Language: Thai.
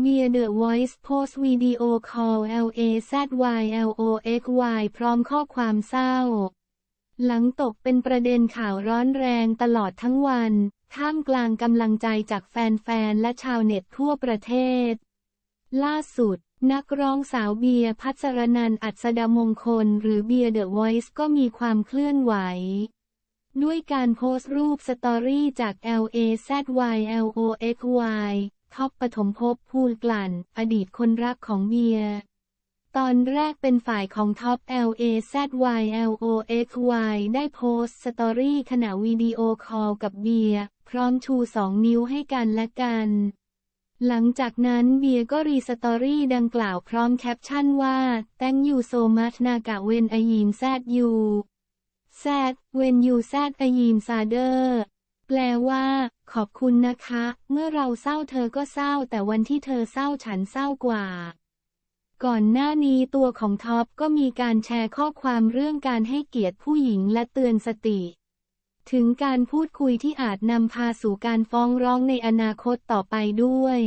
เบียเดอะ Voice โพสต์วิดีโอคอล L A Z Y L O X Y พร้อมข้อความเศร้า หลังตกเป็นประเด็นข่าวร้อนแรงตลอดทั้งวัน ท่ามกลางกำลังใจจากแฟนๆ และชาวเน็ตทั่วประเทศ ล่าสุด นักร้องสาวเบียร์พัชรนันอัศดามงคล หรือเบียร์เดอะ Voice ก็มีความเคลื่อนไหวด้วยการโพสต์รูปสตอรี่จาก L A Z Y L O X Y ท็อปปฐมภพภูลกลั่น อดีตคนรักของเบียร์ตอนแรกเป็นฝ่ายของท็อป L A Z Y L O X Y ได้โพสต์สตอรี่ขณะวิดีโอคอลกับเบียร์พร้อมชูสองนิ้วให้กันและกัน หลังจากนั้นเบียร์ก็รีสตอรี่ดังกล่าวพร้อมแคปชั่นว่า thank you so much นากะเวนอยิมแซดยูแซดเวนยูแซดอยิมซาเดอร์แปลว่า ขอบคุณนะคะ เมื่อเราเศร้าเธอก็เศร้า แต่วันที่เธอเศร้าฉันเศร้ากว่า ก่อนหน้านี้ตัวของท็อปก็มีการแชร์ข้อความเรื่องการให้เกียรติผู้หญิงและเตือนสติ ถึงการพูดคุยที่อาจนำพาสู่การฟ้องร้องในอนาคตต่อไปด้วย